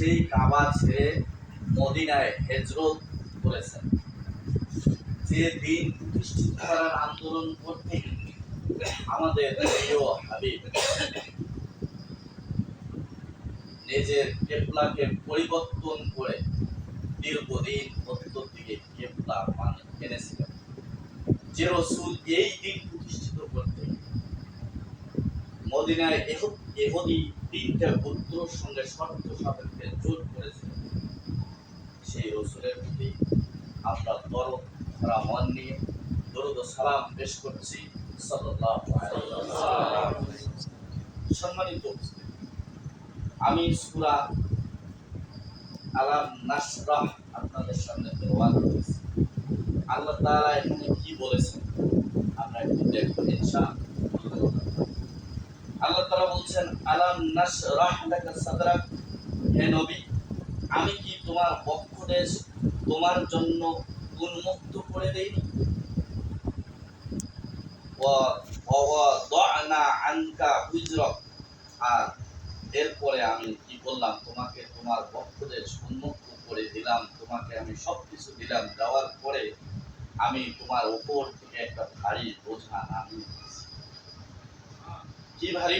সেই কাবা ছেড়ে মদিনায় হেজরত করেছেন যে দিন প্রতিষ্ঠিত করার আন্দোলন করতে আমাদের প্রিয় হাবিব নিজের কেবলাকে পরিবর্তন করে দীর্ঘদিন উত্তর দিকে কেবলা মানে এনেছিলেন। যে রসুল এই দিন মদিনায় এহ- এহুদি তিনটা পুত্রর সঙ্গে শর্ত সাপেক্ষে জোট করেছিলেন সেই রসুলের প্রতি আমরা দরদ ভরা মন নিয়ে দরুদ সালাম পেশ করছি। সম্মানিত আমি সূরা আলাম নাশরাহ আপনাদের সামনে তেলাওয়াত করেছি। আল্লাহ তাআলা এখানে কি বলেছেন? আমরা একটু দেখব, ইনশাআল্লাহ। তাআলা বলছেন, আলাম নাশরাহ লাকা সাদরাক? হে নবী, আমি কি তোমার বক্ষদেশ তোমার জন্য উন্মুক্ত করে দেই আর এরপরে আমি কি বললাম, তোমাকে তোমার বক্ষদেশ উন্মুক্ত করে দিলাম, তোমাকে আমি সব কিছু দিলাম, দেওয়ার পরে আমি তোমার উপর থেকে একটা ভারী বোঝা নামিয়ে। কি ভারী